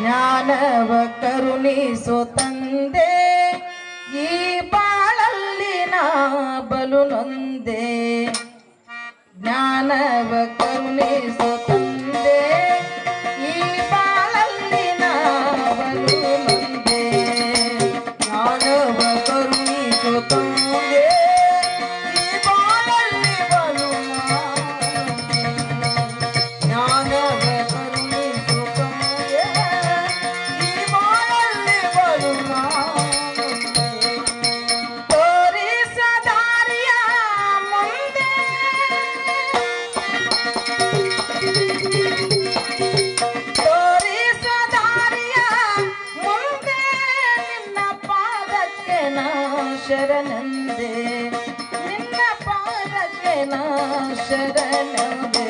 ಜ್ಞಾನವ ಕರುಣಿಸೋ ತಂದೆ ಈ ಬಾಳಲ್ಲಿ ನಾ ಬಲು ನೊಂದೆ. ಜ್ಞಾನವ ಕರುಣಿಸೋ ಶರಣವೇ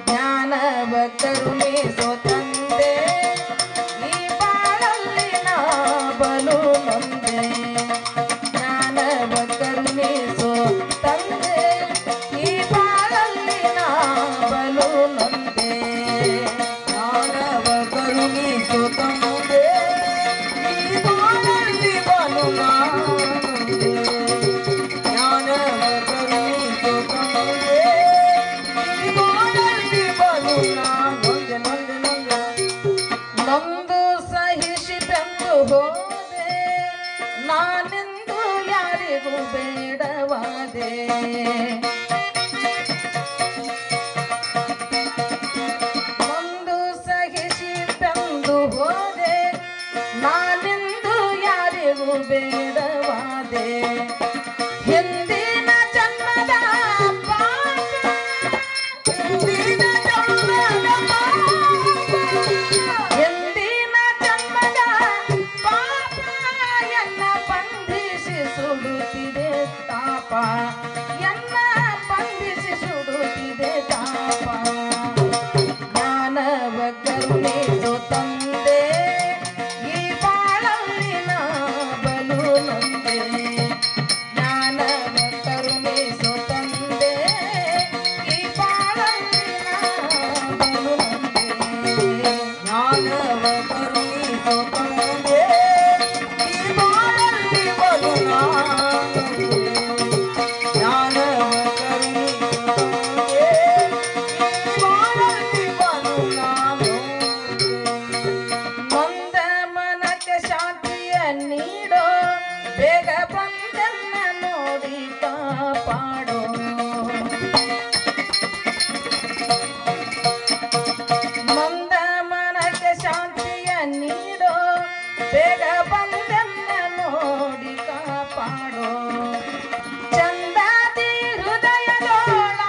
ಜ್ಞಾನ ಭಕ್ತರುಣಿ ಸ್ವತಂದೆ ಈ ಬಾಳಲ್ಲಿ ನಾ ಬಲು ನೊಂದೆ ಜ್ಞಾನ ಭಕ್ತರುಣಿ ಸ್ವತಂದೆ ಈ ಬಾಳಲ್ಲಿ ನಾ ಬಲು ನೊಂದೆ Thank you. ಶಾಂತಿಯ ನೀಡೋ ಬೇಗ ಬಂದನ್ನ ನೋಡಿ ಕಾಪಾಡೋ ಚಂದಾದಿ ಹೃದಯದೋಳ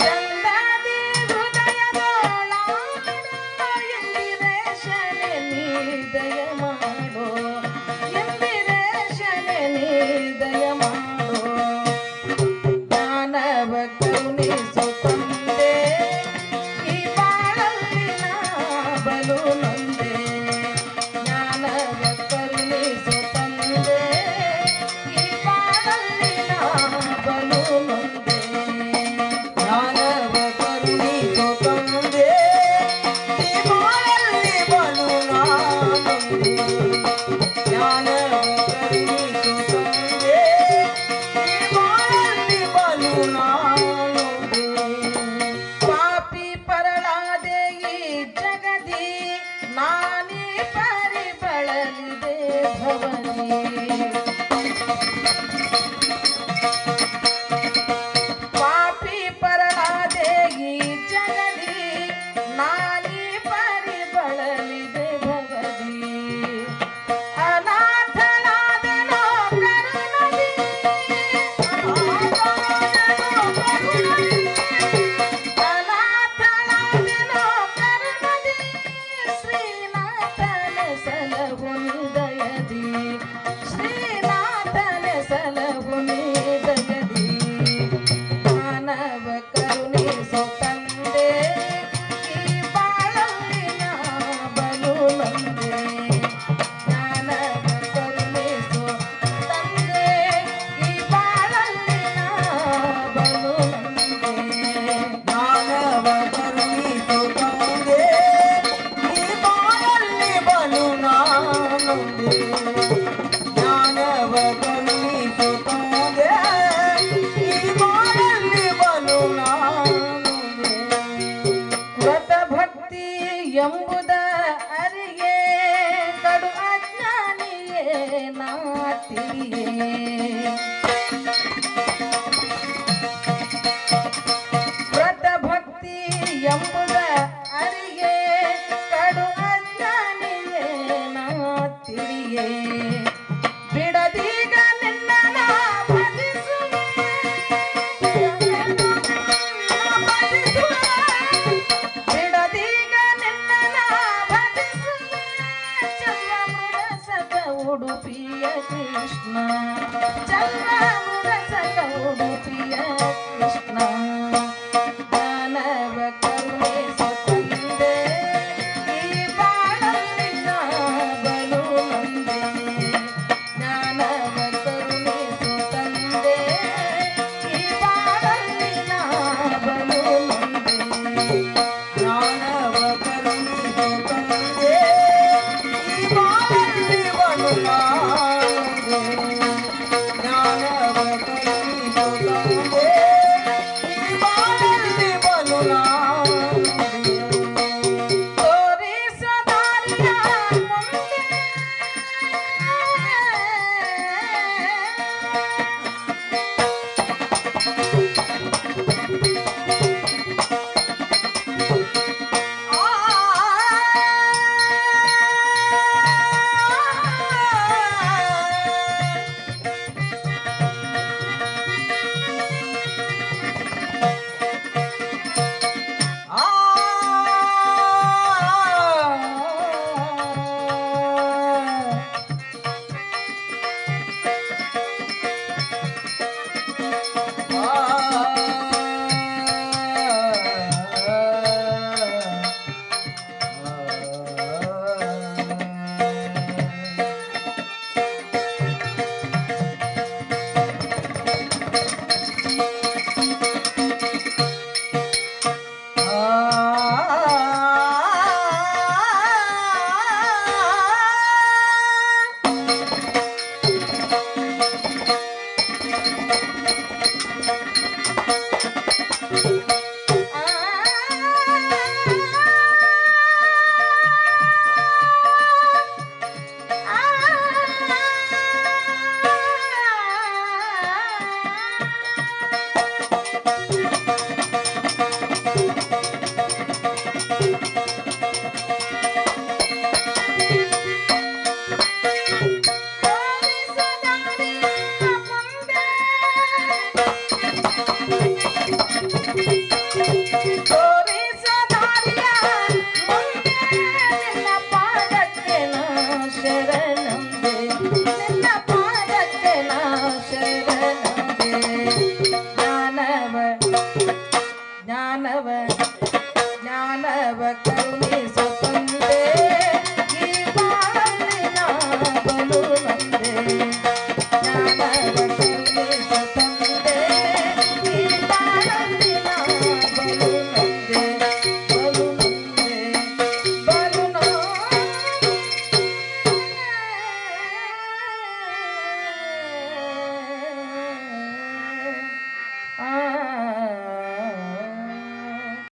ಚಂದಾದಿ ಹೃದಯದೋಳ ಎಲ್ಲಿ ರೇಷನೆ ನೀ ದಯಮ